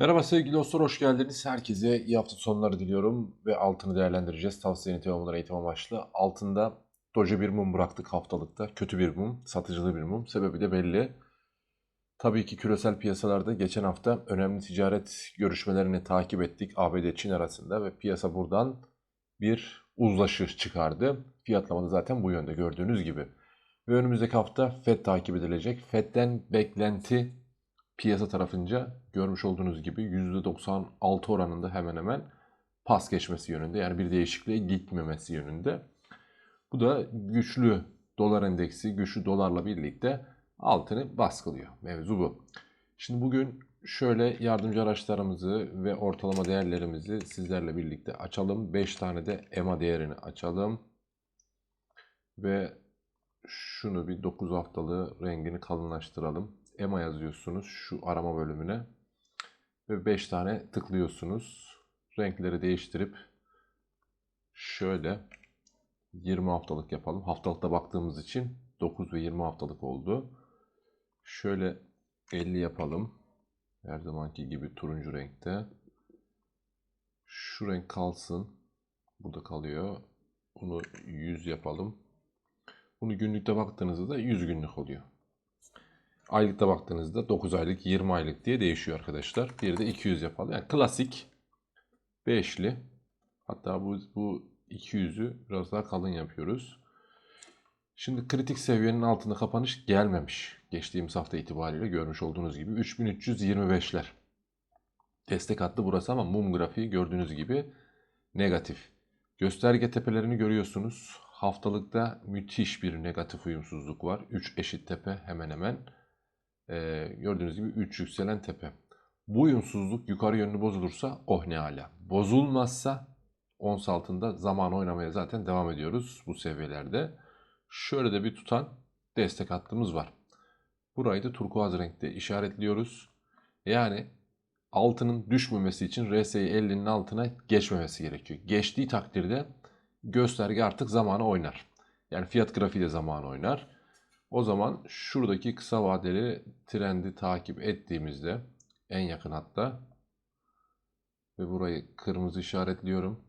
Merhaba sevgili dostlar, hoş geldiniz. Herkese iyi hafta sonları diliyorum ve altını değerlendireceğiz. Tavsiye niteliği bunlara eğitim amaçlı. Altında doje bir mum bıraktık haftalıkta. Kötü bir mum, satıcılı bir mum. Sebebi de belli. Tabii ki küresel piyasalarda geçen hafta önemli ticaret görüşmelerini takip ettik ABD-Çin arasında ve piyasa buradan bir uzlaşı çıkardı. Fiyatlama da zaten bu yönde gördüğünüz gibi. Ve önümüzdeki hafta FED takip edilecek. FED'den beklenti piyasa tarafınca görmüş olduğunuz gibi %96 oranında hemen hemen pas geçmesi yönünde. Yani bir değişikliğe gitmemesi yönünde. Bu da güçlü dolar endeksi, güçlü dolarla birlikte altını baskılıyor. Mevzu bu. Şimdi bugün şöyle yardımcı araçlarımızı ve ortalama değerlerimizi sizlerle birlikte açalım. 5 tane de EMA değerini açalım. Ve şunu bir 9 haftalığı rengini kalınlaştıralım. EMA yazıyorsunuz şu arama bölümüne. Ve 5 tane tıklıyorsunuz. Renkleri değiştirip şöyle 20 haftalık yapalım. Haftalıkta baktığımız için 9 ve 20 haftalık oldu. Şöyle 50 yapalım. Her zamanki gibi turuncu renkte. Şu renk kalsın. Burada kalıyor. Bunu 100 yapalım. Bunu günlükte baktığınızda da 100 günlük oluyor. Aylıkta baktığınızda 9 aylık, 20 aylık diye değişiyor arkadaşlar. Bir de 200 yapalım. Yani klasik 5'li. Hatta bu, bu 200'ü biraz daha kalın yapıyoruz. Şimdi kritik seviyenin altında kapanış gelmemiş. Geçtiğimiz hafta itibariyle görmüş olduğunuz gibi 3325'ler. Destek attı burası ama mum grafiği gördüğünüz gibi negatif. Gösterge tepelerini görüyorsunuz. Haftalıkta müthiş bir negatif uyumsuzluk var. 3 eşit tepe hemen hemen. Ee, gördüğünüz gibi 3 yükselen tepe. Bu uyumsuzluk yukarı yönlü bozulursa oh ne ala. Bozulmazsa ons altında zaman oynamaya zaten devam ediyoruz bu seviyelerde. Şöyle de bir tutan destek hattımız var. Burayı da turkuaz renkte işaretliyoruz. Yani altının düşmemesi için RSI 50'nin altına geçmemesi gerekiyor. Geçtiği takdirde gösterge artık zamanı oynar. Yani fiyat grafiği de zamanı oynar. O zaman şuradaki kısa vadeli trendi takip ettiğimizde en yakın hatta ve burayı kırmızı işaretliyorum.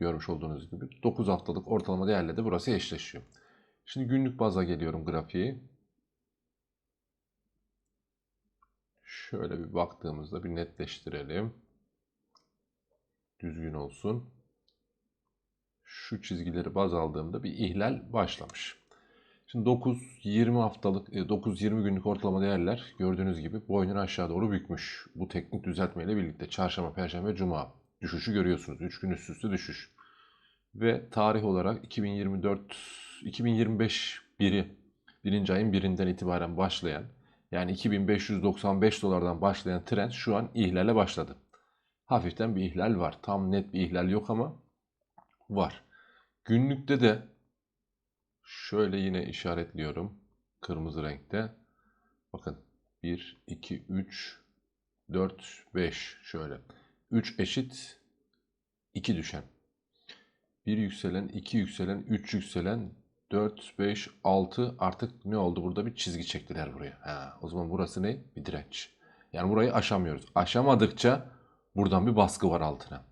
Görmüş olduğunuz gibi 9 haftalık ortalama değerle de burası eşleşiyor. Şimdi günlük baza geliyorum grafiği. Şöyle bir baktığımızda bir netleştirelim. Düzgün olsun. Şu çizgileri baz aldığımda bir ihlal başlamış. Şimdi 9-20 haftalık, 9-20 günlük ortalama değerler gördüğünüz gibi boynunu aşağı doğru bükmüş. Bu teknik düzeltme ile birlikte çarşamba, perşembe, cuma düşüşü görüyorsunuz. 3 gün üst üste düşüş. Ve tarih olarak 2024 2025 biri birinci ayın birinden itibaren başlayan yani 2595 dolardan başlayan trend şu an ihlale başladı. Hafiften bir ihlal var. Tam net bir ihlal yok ama var. Günlükte de şöyle yine işaretliyorum. Kırmızı renkte. Bakın 1, 2, 3, 4, 5 şöyle. 3 eşit 2 düşen. 1 yükselen, 2 yükselen, 3 yükselen, 4, 5, 6 artık ne oldu? Burada bir çizgi çektiler buraya. Ha, o zaman burası ne? Bir direnç. Yani burayı aşamıyoruz. Aşamadıkça buradan bir baskı var altına.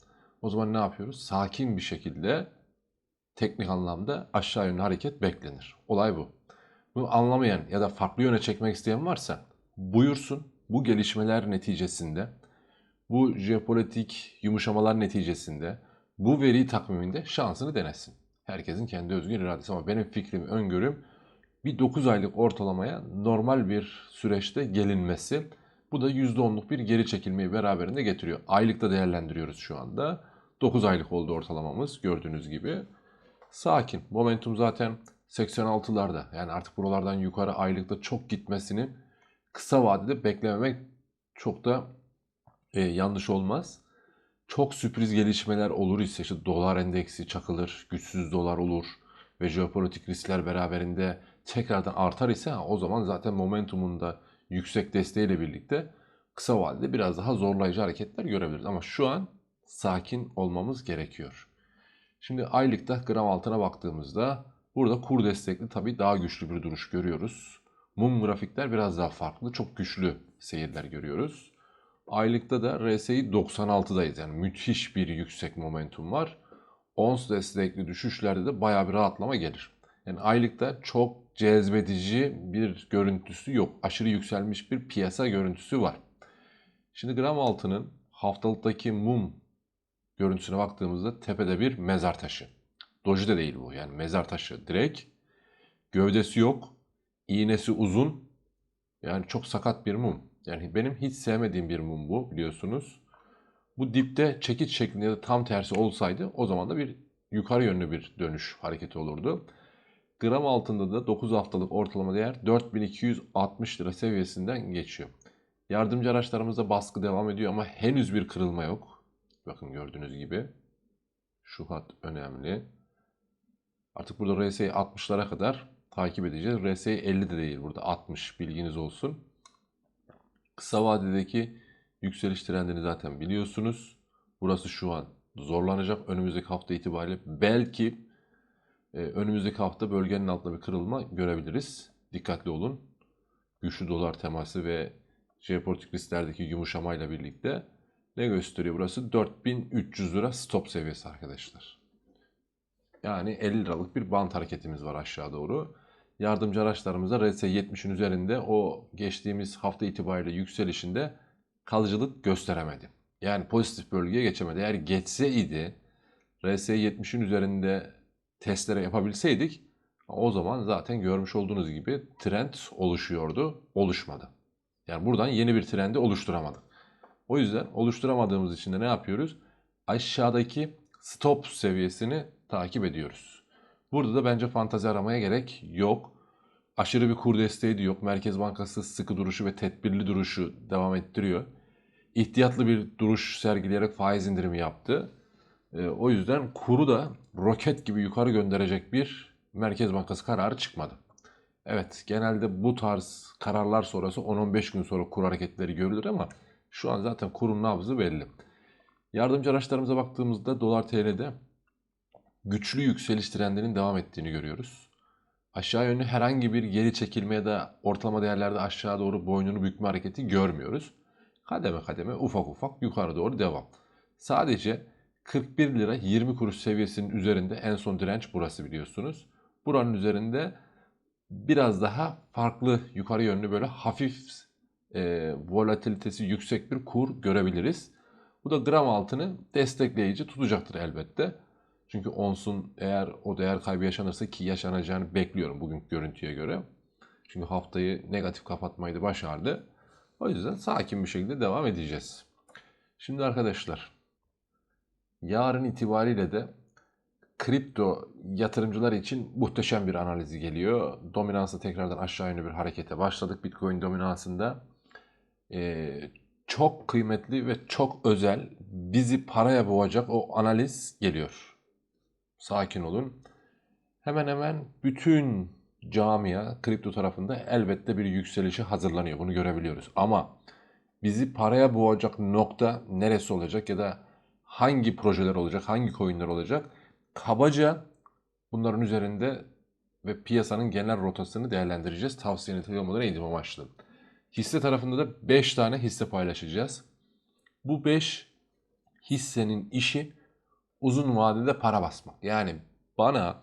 O zaman ne yapıyoruz? Sakin bir şekilde teknik anlamda aşağı yönlü hareket beklenir. Olay bu. Bunu anlamayan ya da farklı yöne çekmek isteyen varsa buyursun. Bu gelişmeler neticesinde, bu jeopolitik yumuşamalar neticesinde, bu veri takviminde şansını denesin. Herkesin kendi özgür iradesi ama benim fikrim, öngörüm bir 9 aylık ortalamaya normal bir süreçte gelinmesi. Bu da %10'luk bir geri çekilmeyi beraberinde getiriyor. Aylıkta değerlendiriyoruz şu anda. 9 aylık oldu ortalamamız gördüğünüz gibi. Sakin. Momentum zaten 86'larda. Yani artık buralardan yukarı aylıkta çok gitmesini kısa vadede beklememek çok da e, yanlış olmaz. Çok sürpriz gelişmeler olur ise işte dolar endeksi çakılır, güçsüz dolar olur ve jeopolitik riskler beraberinde tekrardan artar ise o zaman zaten momentumunda yüksek desteğiyle birlikte kısa vadede biraz daha zorlayıcı hareketler görebiliriz. Ama şu an sakin olmamız gerekiyor. Şimdi aylıkta gram altına baktığımızda burada kur destekli tabii daha güçlü bir duruş görüyoruz. Mum grafikler biraz daha farklı. Çok güçlü seyirler görüyoruz. Aylıkta da RSI 96'dayız. Yani müthiş bir yüksek momentum var. Ons destekli düşüşlerde de baya bir rahatlama gelir. Yani aylıkta çok cezbedici bir görüntüsü yok. Aşırı yükselmiş bir piyasa görüntüsü var. Şimdi gram altının haftalıktaki mum görüntüsüne baktığımızda tepede bir mezar taşı. Doji de değil bu. Yani mezar taşı direkt. Gövdesi yok. iğnesi uzun. Yani çok sakat bir mum. Yani benim hiç sevmediğim bir mum bu biliyorsunuz. Bu dipte çekiç şeklinde da tam tersi olsaydı o zaman da bir yukarı yönlü bir dönüş hareketi olurdu. Gram altında da 9 haftalık ortalama değer 4260 lira seviyesinden geçiyor. Yardımcı araçlarımızda baskı devam ediyor ama henüz bir kırılma yok. Bakın gördüğünüz gibi. Şu hat önemli. Artık burada RSI 60'lara kadar takip edeceğiz. RSI 50 de değil burada 60 bilginiz olsun. Kısa vadedeki yükseliş trendini zaten biliyorsunuz. Burası şu an zorlanacak. Önümüzdeki hafta itibariyle belki e, önümüzdeki hafta bölgenin altında bir kırılma görebiliriz. Dikkatli olun. Güçlü dolar teması ve jeopolitik risklerdeki yumuşamayla birlikte ne gösteriyor burası? 4300 lira stop seviyesi arkadaşlar. Yani 50 liralık bir bant hareketimiz var aşağı doğru. Yardımcı araçlarımızda RS 70'in üzerinde o geçtiğimiz hafta itibariyle yükselişinde kalıcılık gösteremedi. Yani pozitif bölgeye geçemedi. Eğer geçseydi RS 70'in üzerinde testlere yapabilseydik o zaman zaten görmüş olduğunuz gibi trend oluşuyordu. Oluşmadı. Yani buradan yeni bir trendi oluşturamadık. O yüzden oluşturamadığımız için de ne yapıyoruz? Aşağıdaki stop seviyesini takip ediyoruz. Burada da bence fantazi aramaya gerek yok. Aşırı bir kur desteği de yok. Merkez Bankası sıkı duruşu ve tedbirli duruşu devam ettiriyor. İhtiyatlı bir duruş sergileyerek faiz indirimi yaptı. Ee, o yüzden kuru da roket gibi yukarı gönderecek bir Merkez Bankası kararı çıkmadı. Evet genelde bu tarz kararlar sonrası 10-15 gün sonra kur hareketleri görülür ama şu an zaten kurun nabzı belli. Yardımcı araçlarımıza baktığımızda dolar TL'de güçlü yükseliş trendinin devam ettiğini görüyoruz. Aşağı yönlü herhangi bir geri çekilme ya da ortalama değerlerde aşağı doğru boynunu bükme hareketi görmüyoruz. Kademe kademe ufak ufak yukarı doğru devam. Sadece 41 lira 20 kuruş seviyesinin üzerinde en son direnç burası biliyorsunuz. Buranın üzerinde biraz daha farklı yukarı yönlü böyle hafif e, volatilitesi yüksek bir kur görebiliriz. Bu da gram altını destekleyici tutacaktır elbette. Çünkü onsun eğer o değer kaybı yaşanırsa ki yaşanacağını bekliyorum bugünkü görüntüye göre. Çünkü haftayı negatif kapatmayı da başardı. O yüzden sakin bir şekilde devam edeceğiz. Şimdi arkadaşlar yarın itibariyle de kripto yatırımcılar için muhteşem bir analizi geliyor. Dominansı tekrardan aşağı yönlü bir harekete başladık. Bitcoin dominansında ee, çok kıymetli ve çok özel bizi paraya boğacak o analiz geliyor. Sakin olun. Hemen hemen bütün camia kripto tarafında elbette bir yükselişi hazırlanıyor. Bunu görebiliyoruz. Ama bizi paraya boğacak nokta neresi olacak ya da hangi projeler olacak, hangi coinler olacak? Kabaca bunların üzerinde ve piyasanın genel rotasını değerlendireceğiz. Tavsiye niteliği olmadan eğitim amaçlı. Hisse tarafında da 5 tane hisse paylaşacağız. Bu 5 hissenin işi uzun vadede para basmak. Yani bana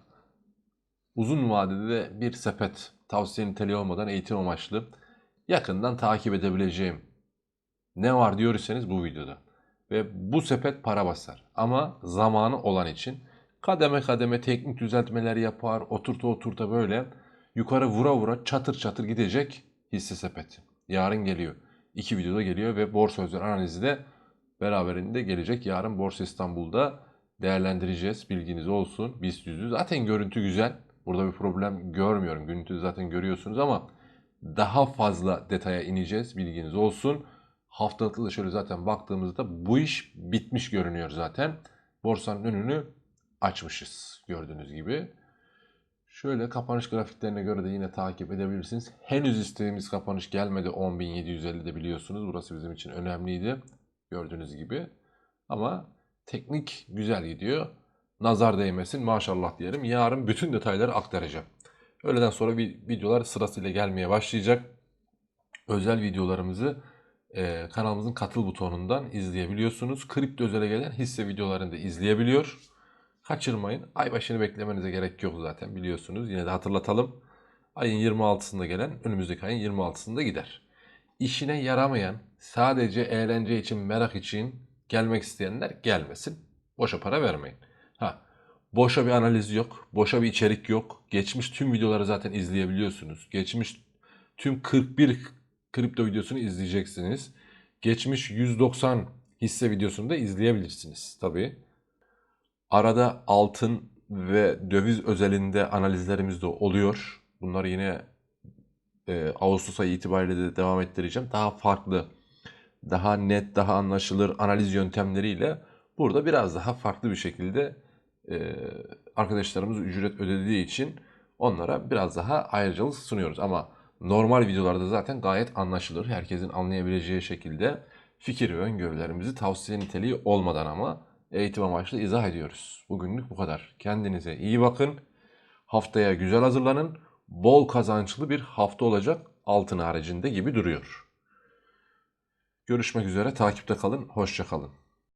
uzun vadede bir sepet tavsiye niteliği olmadan eğitim amaçlı yakından takip edebileceğim ne var diyorsanız bu videoda. Ve bu sepet para basar. Ama zamanı olan için kademe kademe teknik düzeltmeler yapar, oturta oturta böyle yukarı vura vura çatır çatır gidecek hisse sepeti. Yarın geliyor. İki videoda geliyor ve borsa özel analizi de beraberinde gelecek. Yarın Borsa İstanbul'da değerlendireceğiz. Bilginiz olsun. BIST yüzü. Zaten görüntü güzel. Burada bir problem görmüyorum. Görüntüyü zaten görüyorsunuz ama daha fazla detaya ineceğiz. Bilginiz olsun. Haftalıkta da şöyle zaten baktığımızda bu iş bitmiş görünüyor zaten. Borsanın önünü açmışız gördüğünüz gibi. Şöyle kapanış grafiklerine göre de yine takip edebilirsiniz. Henüz istediğimiz kapanış gelmedi 10.750'de biliyorsunuz. Burası bizim için önemliydi. Gördüğünüz gibi. Ama teknik güzel gidiyor. Nazar değmesin maşallah diyelim. Yarın bütün detayları aktaracağım. Öğleden sonra videolar sırasıyla gelmeye başlayacak. Özel videolarımızı e, kanalımızın katıl butonundan izleyebiliyorsunuz. Kripto özele gelen hisse videolarını da izleyebiliyor. Kaçırmayın. Ay başını beklemenize gerek yok zaten biliyorsunuz. Yine de hatırlatalım. Ayın 26'sında gelen önümüzdeki ayın 26'sında gider. İşine yaramayan, sadece eğlence için, merak için gelmek isteyenler gelmesin. Boşa para vermeyin. Ha, boşa bir analiz yok, boşa bir içerik yok. Geçmiş tüm videoları zaten izleyebiliyorsunuz. Geçmiş tüm 41 kripto videosunu izleyeceksiniz. Geçmiş 190 hisse videosunu da izleyebilirsiniz tabii. Arada altın ve döviz özelinde analizlerimiz de oluyor. Bunları yine e, Ağustos ayı itibariyle de devam ettireceğim. Daha farklı, daha net, daha anlaşılır analiz yöntemleriyle burada biraz daha farklı bir şekilde e, arkadaşlarımız ücret ödediği için onlara biraz daha ayrıcalık sunuyoruz. Ama normal videolarda zaten gayet anlaşılır. Herkesin anlayabileceği şekilde fikir ve öngörülerimizi tavsiye niteliği olmadan ama eğitim amaçlı izah ediyoruz. Bugünlük bu kadar. Kendinize iyi bakın. Haftaya güzel hazırlanın. Bol kazançlı bir hafta olacak altın haricinde gibi duruyor. Görüşmek üzere. Takipte kalın. Hoşça kalın.